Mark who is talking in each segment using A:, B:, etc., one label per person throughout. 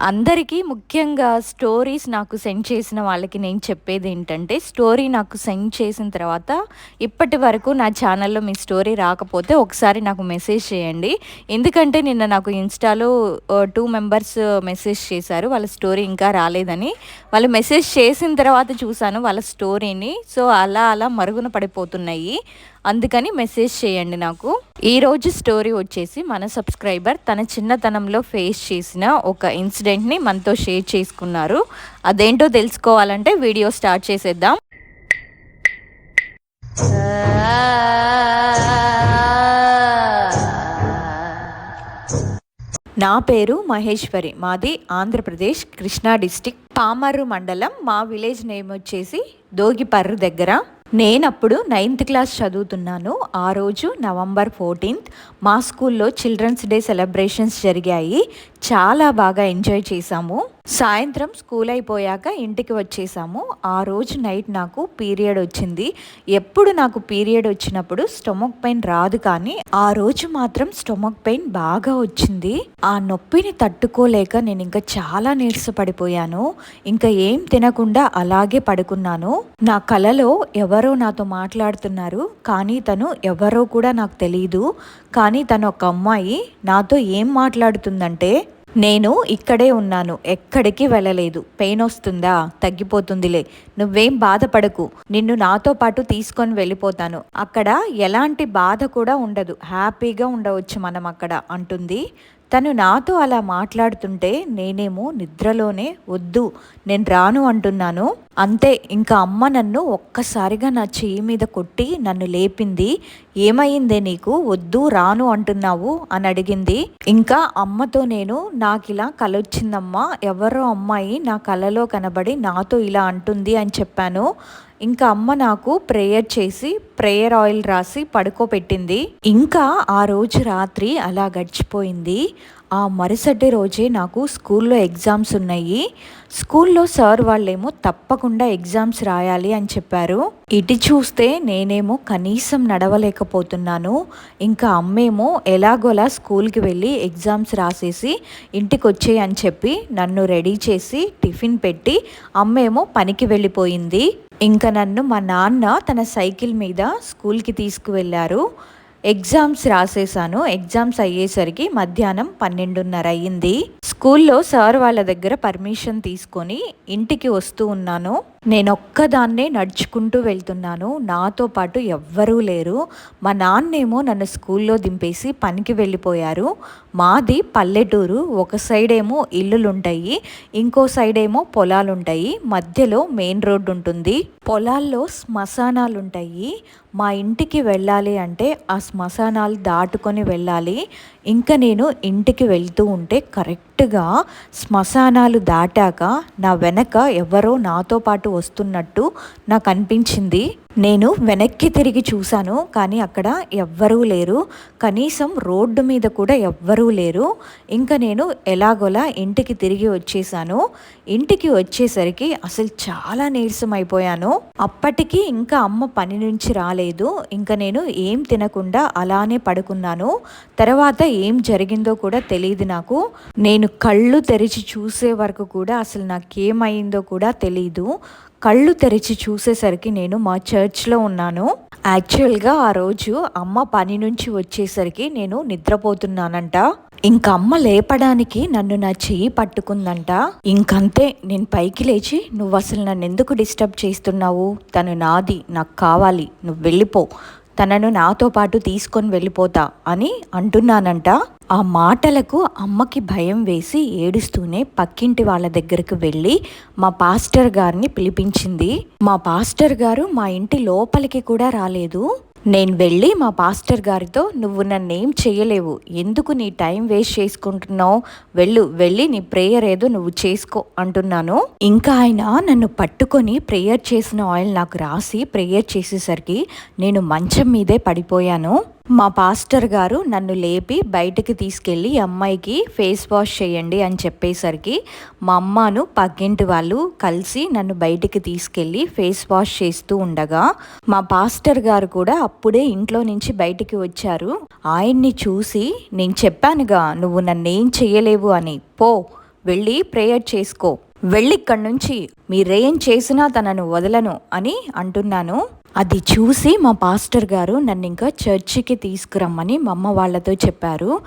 A: అందరికీ ముఖ్యంగా స్టోరీస్ నాకు సెండ్ చేసిన వాళ్ళకి నేను చెప్పేది ఏంటంటే స్టోరీ నాకు సెండ్ చేసిన తర్వాత ఇప్పటి వరకు నా ఛానల్లో మీ స్టోరీ రాకపోతే ఒకసారి నాకు మెసేజ్ చేయండి. ఎందుకంటే నిన్న నాకు ఇన్స్టాలో టూ మెంబర్స్ మెసేజ్ చేశారు వాళ్ళ స్టోరీ ఇంకా రాలేదని. వాళ్ళు మెసేజ్ చేసిన తర్వాత చూశాను వాళ్ళ స్టోరీని. సో అలా అలా మరుగున పడిపోతున్నాయి. అందుకని మెసేజ్ చేయండి నాకు. ఈరోజు స్టోరీ వచ్చేసి మన సబ్స్క్రైబర్ తన చిన్నతనంలో ఫేస్ చేసిన ఒక ఇన్సిడెంట్ని మనతో షేర్ చేసుకున్నారు. అదేంటో తెలుసుకోవాలంటే వీడియో స్టార్ట్ చేసేద్దాం. నా పేరు మహేశ్వరి. మాది ఆంధ్రప్రదేశ్ కృష్ణా డిస్టిక్. పామర్రు మండలం. మా విలేజ్ నేమ్ వచ్చేసి దోగిపర్రు దగ్గర. నేనప్పుడు నైన్త్ క్లాస్ చదువుతున్నాను. ఆ రోజు నవంబర్ ఫోర్టీన్త్ మా స్కూల్లో చిల్డ్రన్స్ డే సెలబ్రేషన్స్ జరిగాయి. చాలా బాగా ఎంజాయ్ చేశాము. సాయంత్రం స్కూల్ అయిపోయాక ఇంటికి వచ్చేసాము. ఆ రోజు నైట్ నాకు పీరియడ్ వచ్చింది. ఎప్పుడు నాకు పీరియడ్ వచ్చినప్పుడు స్టొమక్ పెయిన్ రాదు కానీ ఆ రోజు మాత్రం స్టొమక్ పెయిన్ బాగా వచ్చింది. ఆ నొప్పిని తట్టుకోలేక నేను ఇంకా చాలా నీరసపడిపోయాను. ఇంకా ఏం తినకుండా అలాగే పడుకున్నాను. నా కలలో ఎవరో నాతో మాట్లాడుతున్నారు. కానీ తను ఎవరో కూడా నాకు తెలియదు కానీ తను ఒక అమ్మాయి. నాతో ఏం మాట్లాడుతుందంటే నేను ఇక్కడే ఉన్నాను ఎక్కడికి వెళ్ళలేదు. పెయిన్ వస్తుందా? తగ్గిపోతుందిలే. నువ్వేం బాధపడకు. నిన్ను నాతో పాటు తీసుకొని వెళ్ళిపోతాను. అక్కడ ఎలాంటి బాధ కూడా ఉండదు. హ్యాపీగా ఉండవచ్చు మనం అక్కడ అంటుంది తను నాతో అలా మాట్లాడుతుంటే నేనేమో నిద్రలోనే వద్దు నేను రాను అంటున్నాను. అంతే ఇంకా అమ్మ నన్ను ఒక్కసారిగా నా చెయ్యి మీద కొట్టి నన్ను లేపింది ఏమైందే నీకు? వద్దు రాను అంటున్నావు అని అడిగింది. ఇంకా అమ్మతో నేను నాకు ఇలా కలొచ్చిందమ్మా ఎవరో అమ్మాయి నా కలలో కనబడి నాతో ఇలా అంటుంది అని చెప్పాను. ఇంకా అమ్మ నాకు ప్రేయర్ చేసి ప్రేయర్ ఆయిల్ రాసి పడుకోబెట్టింది. ఇంకా ఆ రోజు రాత్రి అలా గడిచిపోయింది. ఆ మరుసటి రోజే నాకు స్కూల్లో ఎగ్జామ్స్ ఉన్నాయి. స్కూల్లో సార్ వాళ్ళేమో తప్పకుండా ఎగ్జామ్స్ రాయాలి అని చెప్పారు. ఇటు చూస్తే నేనేమో కనీసం నడవలేకపోతున్నాను. ఇంకా అమ్మేమో ఎలాగోలా స్కూల్కి వెళ్ళి ఎగ్జామ్స్ రాసేసి ఇంటికి వచ్చేయి అని చెప్పి నన్ను రెడీ చేసి టిఫిన్ పెట్టి అమ్మేమో పనికి వెళ్ళిపోయింది. ఇంకా నన్ను మా నాన్న తన సైకిల్ మీద స్కూల్కి తీసుకువెళ్ళారు. ఎగ్జామ్స్ రాసేసాను. ఎగ్జామ్స్ అయ్యేసరికి మధ్యాహ్నం పన్నెండున్నర అయ్యింది స్కూల్లో సార్ వాళ్ళ దగ్గర పర్మిషన్ తీసుకొని ఇంటికి వస్తూ ఉన్నాను. నేను ఒక్కదాన్నే నడుచుకుంటూ వెళ్తున్నాను. నాతో పాటు ఎవ్వరూ లేరు. మా నాన్నేమో నన్ను స్కూల్లో దింపేసి పనికి వెళ్ళిపోయారు. మాది పల్లెటూరు. ఒక సైడ్ ఏమో ఇల్లులుంటాయి. ఇంకో సైడ్ ఏమో పొలాలు ఉంటాయి మధ్యలో మెయిన్ రోడ్డు ఉంటుంది పొలాల్లో శ్మశానాలుంటాయి. మా ఇంటికి వెళ్ళాలి అంటే ఆ శ్మశానాలు దాటుకొని వెళ్ళాలి. ఇంకా నేను ఇంటికి వెళ్తూ ఉంటే కరెక్ట్ కరెక్ట్గా శ్మశానాలు దాటాక నా వెనక ఎవరో నాతో పాటు వస్తున్నట్టు నాకు అనిపించింది. నేను వెనక్కి తిరిగి చూశాను కానీ అక్కడ ఎవ్వరూ లేరు. కనీసం రోడ్డు మీద కూడా ఎవ్వరూ లేరు. ఇంకా నేను ఎలాగోలా ఇంటికి తిరిగి వచ్చేసాను ఇంటికి వచ్చేసరికి అసలు చాలా నీరసం అయిపోయాను అప్పటికి ఇంకా అమ్మ పని నుంచి రాలేదు. ఇంకా నేను ఏం తినకుండా అలానే పడుకున్నాను. తర్వాత ఏం జరిగిందో కూడా తెలియదు నాకు. నేను కళ్ళు తెరిచి చూసే వరకు కూడా అసలు నాకేమైందో కూడా తెలీదు. కళ్ళు తెరిచి చూసేసరికి నేను మా చర్చ్లో ఉన్నాను. యాక్చువల్గా ఆ రోజు అమ్మ పని నుంచి వచ్చేసరికి నేను నిద్రపోతున్నానంట. ఇంక అమ్మ లేపడానికి నన్ను నా చెయ్యి పట్టుకుందంట. ఇంకంతే నేను పైకి లేచి నువ్వు అసలు నన్ను ఎందుకు డిస్టర్బ్ చేస్తున్నావు? తను నాది నాకు కావాలి. నువ్వు వెళ్ళిపో. తనను నాతో పాటు తీసుకొని వెళ్ళిపోతా అని అంటున్నానంట. ఆ మాటలకు అమ్మకి భయం వేసి ఏడుస్తూనే పక్కింటి వాళ్ళ దగ్గరకు వెళ్ళి మా పాస్టర్ గారిని పిలిపించింది. మా పాస్టర్ గారు మా ఇంటి లోపలికి కూడా రాలేదు. నేను వెళ్ళి మా పాస్టర్ గారితో నువ్వు నన్నేం చేయలేవు. ఎందుకు నీ టైం వేస్ట్ చేసుకుంటున్నావు? వెళ్ళు వెళ్ళి నీ ప్రేయర్ ఏదో నువ్వు చేసుకో అంటున్నాను. ఇంకా ఆయన నన్ను పట్టుకొని ప్రేయర్ చేసిన ఆయిల్ నాకు రాసి ప్రేయర్ చేసేసరికి నేను మంచం మీదే పడిపోయాను. మా పాస్టర్ గారు నన్ను లేపి బయటకు తీసుకెళ్ళి అమ్మాయికి ఫేస్ వాష్ చేయండి అని చెప్పేసరికి మా అమ్మను పక్కింటి వాళ్ళు కలిసి నన్ను బయటికి తీసుకెళ్ళి ఫేస్ వాష్ చేస్తూ ఉండగా మా పాస్టర్ గారు కూడా అప్పుడే ఇంట్లో నుంచి బయటికి వచ్చారు. ఆయన్ని చూసి నేను చెప్పానుగా నువ్వు నన్నేం చేయలేవు అని పో వెళ్ళి ప్రేయర్ చేసుకో. వెళ్ళి ఇక్కడి నుంచి మీరేం చేసినా తనను వదలను అని అంటున్నాను. అది చూసి మా పాస్టర్ గారు నన్ను ఇంకా చర్చికి తీసుకురమ్మని మా అమ్మ వాళ్ళతో చెప్పారు.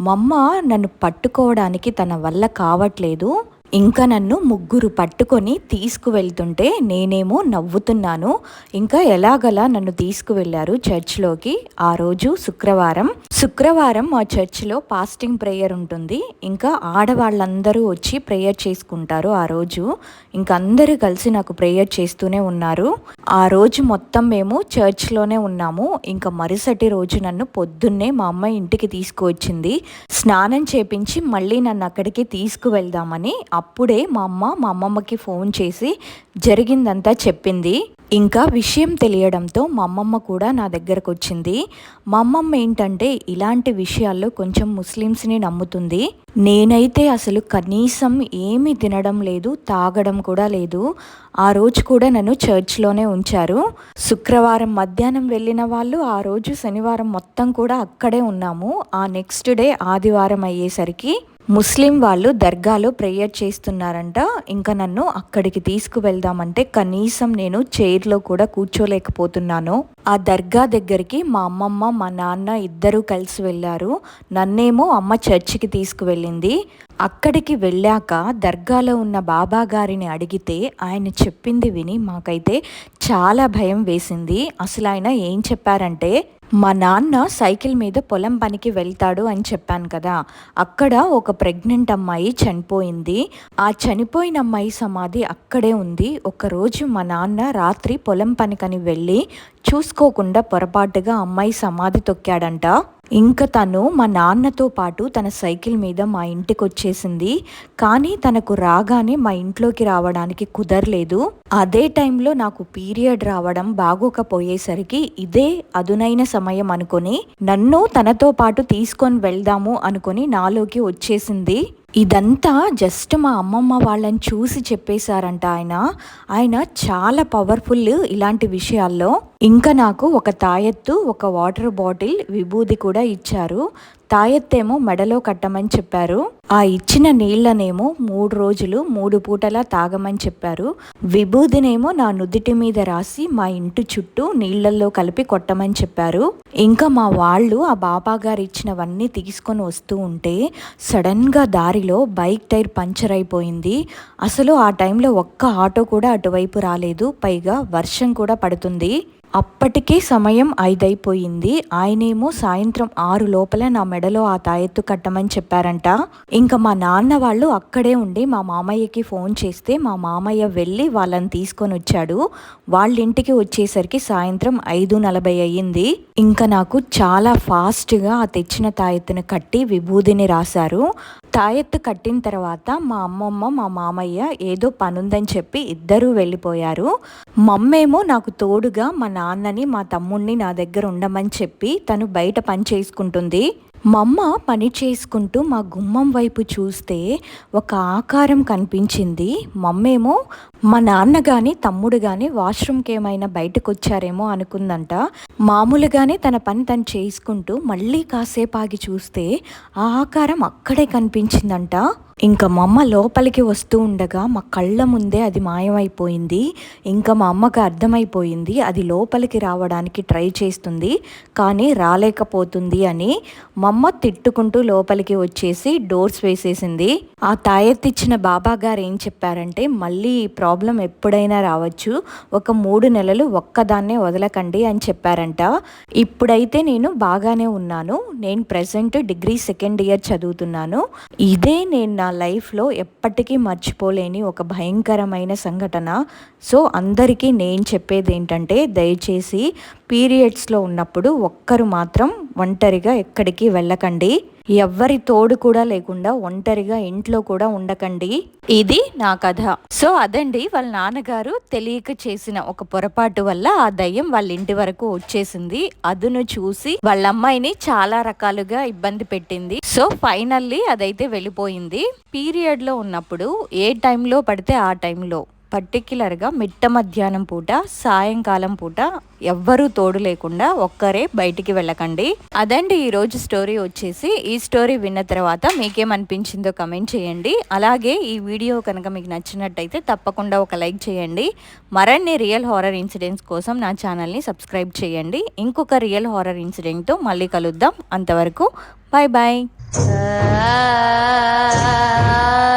A: మా అమ్మ నన్ను పట్టుకోవడానికి తన వల్ల కావట్లేదు. ఇంకా నన్ను ముగ్గురు పట్టుకొని తీసుకువెళ్తుంటే నేనేమో నవ్వుతున్నాను. ఇంకా ఎలాగలా నన్ను తీసుకువెళ్ళారు చర్చ్లోకి? ఆ రోజు శుక్రవారం. శుక్రవారం మా చర్చ్లో పాస్టింగ్ ప్రేయర్ ఉంటుంది. ఇంకా ఆడవాళ్ళందరూ వచ్చి ప్రేయర్ చేసుకుంటారు ఆ రోజు. ఇంకా అందరూ కలిసి నాకు ప్రేయర్ చేస్తూనే ఉన్నారు. ఆ రోజు మొత్తం మేము చర్చ్లోనే ఉన్నాము. ఇంకా మరుసటి రోజు నన్ను పొద్దున్నే మా అమ్మ ఇంటికి తీసుకువచ్చింది. స్నానం చేపించి మళ్ళీ నన్ను అక్కడికి తీసుకువెళ్దామని అప్పుడే మా అమ్మ మా అమ్మమ్మకి ఫోన్ చేసి జరిగిందంతా చెప్పింది. ఇంకా విషయం తెలియడంతో మా అమ్మమ్మ కూడా నా దగ్గరకు వచ్చింది. మా అమ్మమ్మ ఏంటంటే ఇలాంటి విషయాల్లో కొంచెం ముస్లిమ్స్ని నమ్ముతుంది. నేనైతే అసలు కనీసం ఏమీ తినడం లేదు తాగడం కూడా లేదు. ఆ రోజు కూడా నన్ను చర్చ్లోనే ఉంచారు. శుక్రవారం మధ్యాహ్నం వెళ్ళిన వాళ్ళు ఆ రోజు శనివారం మొత్తం కూడా అక్కడే ఉన్నాము. ఆ నెక్స్ట్ డే ఆదివారం అయ్యేసరికి ముస్లిం వాళ్ళు దర్గాలో ప్రేయర్ చేస్తున్నారంట. ఇంకా నన్ను అక్కడికి తీసుకువెళ్దామంటే కనీసం నేను చైర్లో కూడా కూర్చోలేకపోతున్నాను. ఆ దర్గా దగ్గరికి మా అమ్మమ్మ మా నాన్న ఇద్దరూ కలిసి వెళ్ళారు. నన్నేమో అమ్మ చర్చికి తీసుకువెళ్ళింది. అక్కడికి వెళ్ళాక దర్గాలో ఉన్న బాబా గారిని అడిగితే ఆయన చెప్పింది విని మాకైతే చాలా భయం వేసింది. అసలు ఆయన ఏం చెప్పారంటే మా నాన్న సైకిల్ మీద పొలం పనికి వెళ్తాడు అని చెప్పాను కదా. అక్కడ ఒక ప్రెగ్నెంట్ అమ్మాయి చనిపోయింది. ఆ చనిపోయిన అమ్మాయి సమాధి అక్కడే ఉంది. ఒకరోజు మా నాన్న రాత్రి పొలం పనికని వెళ్ళి చూసుకోకుండా పొరపాటుగా అమ్మాయి సమాధి తొక్కాడంట. ఇంకా తను మా నాన్నతో పాటు తన సైకిల్ మీద మా ఇంటికి వచ్చేసింది కానీ తనకు రాగానే మా ఇంట్లోకి రావడానికి కుదరలేదు. అదే టైంలో నాకు పీరియడ్ రావడం బాగోకపోయేసరికి ఇదే అదునైన సమయం అనుకొని నన్ను తనతో పాటు తీసుకొని వెళ్దాము అనుకుని నాలోకి వచ్చేసింది. ఇదంతా జస్ట్ మా అమ్మమ్మ వాళ్ళని చూసి చెప్పేశారంట ఆయన. ఆయన చాలా పవర్ఫుల్ ఇలాంటి విషయాల్లో. ఇంకా నాకు ఒక తాయెత్తు ఒక వాటర్ బాటిల్ విభూది కూడా ఇచ్చారు. తాయెత్తేమో మెడలో కట్టమని చెప్పారు. ఆ ఇచ్చిన నీళ్ళనేమో మూడు రోజులు మూడు పూటలా తాగమని చెప్పారు. విభూదినేమో నా నుదుటి మీద రాసి మా ఇంటి చుట్టూ నీళ్ళల్లో కలిపి కొట్టమని చెప్పారు. ఇంకా మా వాళ్ళు ఆ బాబా గారు ఇచ్చినవన్నీ తీసుకొని వస్తూ ఉంటే సడన్గా దారిలో బైక్ టైర్ పంచర్ అయిపోయింది. అసలు ఆ టైంలో ఒక్క ఆటో కూడా అటువైపు రాలేదు. పైగా వర్షం కూడా పడుతుంది. అప్పటికే సమయం ఐదైపోయింది. ఆయనేమో సాయంత్రం ఆరు లోపల నా మెడలో ఆ తాయెత్తు కట్టమని చెప్పారంట. ఇంకా మా నాన్న వాళ్ళు అక్కడే ఉండి మా మామయ్యకి ఫోన్ చేస్తే మా మామయ్య వెళ్ళి వాళ్ళని తీసుకొని వచ్చాడు. వాళ్ళ ఇంటికి వచ్చేసరికి సాయంత్రం ఐదు నలభై అయ్యింది. ఇంకా నాకు చాలా ఫాస్ట్గా ఆ తెచ్చిన తాయెత్తును కట్టి విభూదిని రాశారు. తాయెత్తు కట్టిన తర్వాత మా అమ్మమ్మ మా మామయ్య ఏదో పనుందని చెప్పి ఇద్దరూ వెళ్ళిపోయారు. మమ్మేమో నాకు తోడుగా మా నాన్నని మా తమ్ముణ్ణి నా దగ్గర ఉండమని చెప్పి తను బయట పని చేసుకుంటుంది. మా అమ్మ పని చేసుకుంటూ మా గుమ్మం వైపు చూస్తే ఒక ఆకారం కనిపించింది. మమ్మేమో మా నాన్న కానీ తమ్ముడు కానీ వాష్రూమ్కి ఏమైనా బయటకు వచ్చారేమో అనుకుందంట. మామూలుగానే తన పని తను చేసుకుంటూ మళ్ళీ కాసేపు ఆగి చూస్తే ఆ ఆకారం అక్కడే కనిపించిందంట. ఇంకా మా అమ్మ లోపలికి వస్తూ ఉండగా మా కళ్ళ ముందే అది మాయమైపోయింది. ఇంకా మా అమ్మకు అర్థమైపోయింది అది లోపలికి రావడానికి ట్రై చేస్తుంది కానీ రాలేకపోతుంది అని మా అమ్మ తిట్టుకుంటూ లోపలికి వచ్చేసి డోర్స్ వేసేసింది. ఆ తాయెత్తిచ్చిన బాబా గారు ఏం చెప్పారంటే మళ్ళీ ఈ ప్రాబ్లం ఎప్పుడైనా రావచ్చు ఒక మూడు నెలలు ఒక్కదాన్నే వదలకండి అని చెప్పారంట. ఇప్పుడైతే నేను బాగానే ఉన్నాను నేను ప్రజెంట్ డిగ్రీ సెకండ్ ఇయర్ చదువుతున్నాను. ఇదే నేను నా లైఫ్లో ఎప్పటికీ మర్చిపోలేని ఒక భయంకరమైన సంఘటన. సో అందరికీ నేను చెప్పేది ఏంటంటే దయచేసి పీరియడ్స్లో ఉన్నప్పుడు ఒక్కరు మాత్రం ఒంటరిగా ఎక్కడికి వెళ్ళకండి. ఎవ్వరి తోడు కూడా లేకుండా ఒంటరిగా ఇంట్లో కూడా ఉండకండి. ఇది నా కథ. సో అదండి వాళ్ళ నాన్నగారు తెలియక చేసిన ఒక పొరపాటు వల్ల ఆ దయ్యం వాళ్ళ ఇంటి వరకు వచ్చేసింది. అదును చూసి వాళ్ళ అమ్మాయిని చాలా రకాలుగా ఇబ్బంది పెట్టింది. సో ఫైనల్లీ అదైతే వెళ్ళిపోయింది. పీరియడ్లో ఉన్నప్పుడు ఏ టైంలో పడితే ఆ టైంలో. పర్టిక్యులర్గా మిట్ట మధ్యాహ్నం పూట సాయంకాలం పూట ఎవ్వరూ తోడు లేకుండా ఒక్కరే బయటికి వెళ్ళకండి. అదండి ఈరోజు స్టోరీ వచ్చేసి. ఈ స్టోరీ విన్న తర్వాత మీకేమనిపించిందో కమెంట్ చేయండి. అలాగే ఈ వీడియో కనుక మీకు నచ్చినట్టయితే తప్పకుండా ఒక లైక్ చేయండి. మరిన్ని రియల్ హారర్ ఇన్సిడెంట్స్ కోసం నా ఛానల్ని సబ్స్క్రైబ్ చేయండి. ఇంకొక రియల్ హారర్ ఇన్సిడెంట్తో మళ్ళీ కలుద్దాం. అంతవరకు బాయ్ బాయ్
B: ah